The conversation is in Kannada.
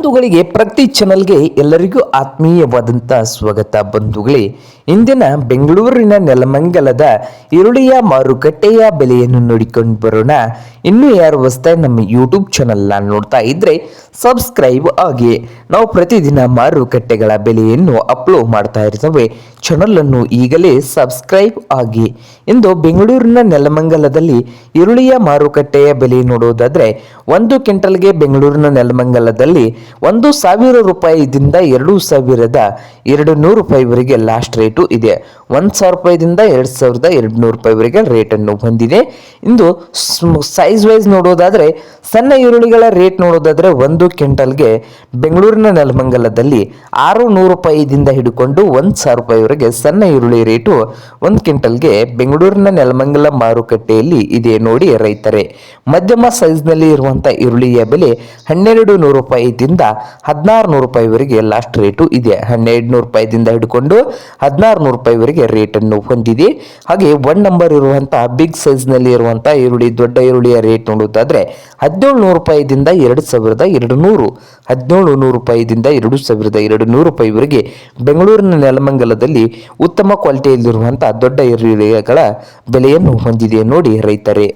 ಬಂಧುಗಳಿಗೆ ಪ್ರತಿ ಚಾನಲ್ಗೆ ಎಲ್ಲರಿಗೂ ಆತ್ಮೀಯವಾದಂಥ ಸ್ವಾಗತ ಬಂಧುಗಳೇ. ಇಂದಿನ ಬೆಂಗಳೂರಿನ ನೆಲಮಂಗಲದ ಈರುಳ್ಳಿಯ ಮಾರುಕಟ್ಟೆಯ ಬೆಲೆಯನ್ನು ನೋಡಿಕೊಂಡು ಬರೋಣ. ಇನ್ನು ಯಾರು ಹೊಸ್ದಾಗಿ ನಮ್ಮ ಯೂಟ್ಯೂಬ್ ಚಾನಲ್ನ ನೋಡ್ತಾ ಇದ್ರೆ ಸಬ್ಸ್ಕ್ರೈಬ್ ಆಗಿ ನಾವು ಪ್ರತಿದಿನ ಮಾರುಕಟ್ಟೆಗಳ ಬೆಲೆಯನ್ನು ಅಪ್ಲೋಡ್ ಮಾಡ್ತಾ ಇರ್ತೇವೆ. ಚಾನಲನ್ನು ಈಗಲೇ ಸಬ್ಸ್ಕ್ರೈಬ್ ಆಗಿ ಇಂದು ಬೆಂಗಳೂರಿನ ನೆಲಮಂಗಲದಲ್ಲಿ ಈರುಳ್ಳಿಯ ಮಾರುಕಟ್ಟೆಯ ಬೆಲೆ ನೋಡುವುದಾದ್ರೆ ಒಂದು ಕ್ವಿಂಟಲ್ಗೆ ಬೆಂಗಳೂರಿನ ನೆಲಮಂಗಲದಲ್ಲಿ ಒಂದು ಸಾವಿರ ರೂಪಾಯಿದಿಂದ ಎರಡು ಸಾವಿರದ ಎರಡು ನೂರು ರೂಪಾಯಿವರೆಗೆ ಲಾಸ್ಟ್ ರೇಟು ಇದೆ. ಒಂದು ಸಾವಿರ ರೂಪಾಯಿದಿಂದ ಎರಡು ಸಾವಿರದ ಎರಡು ನೂರು ರೂಪಾಯಿವರೆಗೆ ರೇಟನ್ನು ಹೊಂದಿದೆ ಇಂದು ಸೈಜ್ ವೈಸ್ ನೋಡೋದಾದರೆ, ಸಣ್ಣ ಈರುಳ್ಳಿಗಳ ರೇಟ್ ನೋಡೋದಾದರೆ ಒಂದು ಕ್ವಿಂಟಲ್ಗೆ ಬೆಂಗಳೂರಿನ ನೆಲಮಂಗಲದಲ್ಲಿ ಆರು ನೂರು ರೂಪಾಯಿದಿಂದ ಹಿಡ್ಕೊಂಡು ಒಂದು ಸಾವಿರ ರೂಪಾಯಿವರೆಗೆ ಸಣ್ಣ ಈರುಳ್ಳಿ ರೇಟು ಒಂದು ಕ್ವಿಂಟಲ್ಗೆ ಬೆಂಗಳೂರಿನ ನೆಲಮಂಗಲ ಮಾರುಕಟ್ಟೆಯಲ್ಲಿ ಇದೆ ನೋಡಿ ರೈತರೇ. ಮಧ್ಯಮ ಸೈಜ್ನಲ್ಲಿ ಇರುವಂಥ ಈರುಳ್ಳಿಯ ಬೆಲೆ ಹನ್ನೆರಡು ನೂರು ರೂಪಾಯಿದಿಂದ ಹದಿನಾರು ನೂರು ರೂಪಾಯಿವರೆಗೆ ಲಾಸ್ಟ್ ರೇಟು ಇದೆ. ಹನ್ನೆರಡು ನೂರು ರೂಪಾಯಿದಿಂದ ಹಿಡ್ಕೊಂಡು ಹದಿನಾರು ನೂರು ರೂಪಾಯಿವರೆಗೆ ರೇಟನ್ನು ಹೊಂದಿದೆ. ಹಾಗೆ ಒನ್ ನಂಬರ್ ಇರುವಂತಹ ಬಿಗ್ ಸೈಜ್ನಲ್ಲಿ ಇರುವಂತಹ ಈರುಳ್ಳಿ, ದೊಡ್ಡ ಈರುಳ್ಳಿಯ ರೇಟ್ ನೋಡೋದಾದ್ರೆ ಹದಿನೇಳು ನೂರು ರೂಪಾಯಿದಿಂದ ಎರಡು ಸಾವಿರದ ಎರಡು ನೂರು ಹದಿನೇಳು ನೂರು ರೂಪಾಯಿದಿಂದ ಎರಡು ಸಾವಿರದ ಎರಡು ನೂರು ರೂಪಾಯಿವರೆಗೆ ಬೆಂಗಳೂರಿನ ನೆಲಮಂಗಲದಲ್ಲಿ ಉತ್ತಮ ಕ್ವಾಲಿಟಿಯಲ್ಲಿರುವಂತಹ ದೊಡ್ಡ ಈರುಳ್ಳಿಗಳ ಬೆಲೆಯನ್ನು ಹೊಂದಿದೆ ನೋಡಿ ರೈತರೇ.